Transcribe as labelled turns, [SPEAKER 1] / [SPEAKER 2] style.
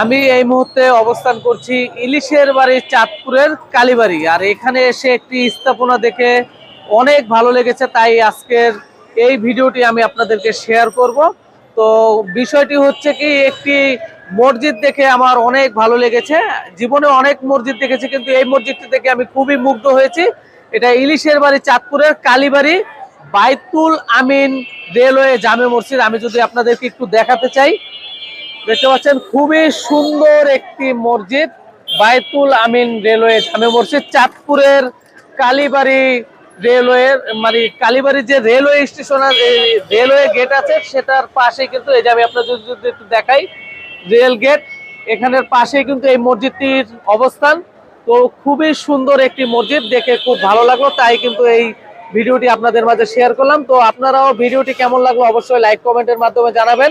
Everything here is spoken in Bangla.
[SPEAKER 1] আমি এই মুহূর্তে অবস্থান করছি ইলিশের বাড়ি চাঁদপুরের কালীবাড়ি। আর এখানে এসে একটি স্থাপনা দেখে অনেক ভালো লেগেছে, তাই আজকের এই ভিডিওটি আমি আপনাদেরকে শেয়ার করব। তো বিষয়টি হচ্ছে কি, একটি মসজিদ দেখে আমার অনেক ভালো লেগেছে। জীবনে অনেক মসজিদ দেখেছি, কিন্তু এই মসজিদটি দেখে আমি খুবই মুগ্ধ হয়েছি। এটা ইলিশের বাড়ি, চাঁদপুরের কালীবাড়ি, বাইতুল আমিন রেলওয়ে জামে মসজিদ। আমি যদি আপনাদেরকে একটু দেখাতে চাই দেখতে পাচ্ছেন, খুবই সুন্দর একটি মসজিদ, বাইতুল আমিন রেলওয়ে জামে মসজিদ, চাঁদপুরের কালীবাড়ি রেলওয়ে মানে কালীবাড়ির যে রেলওয়ে স্টেশন রেলওয়ে গেট আছে, সেটার পাশে কিন্তু, এই যে আমি আপনাদের যদি একটু দেখাই, রেল গেট, এখানের পাশে কিন্তু এই মসজিদটির অবস্থান। তো খুবই সুন্দর একটি মসজিদ, দেখে খুব ভালো লাগল, তাই কিন্তু এই ভিডিওটি আপনাদের মাঝে শেয়ার করলাম। তো আপনারাও ভিডিওটি কেমন লাগল, অবশ্যই লাইক কমেন্টের মাধ্যমে জানাবেন।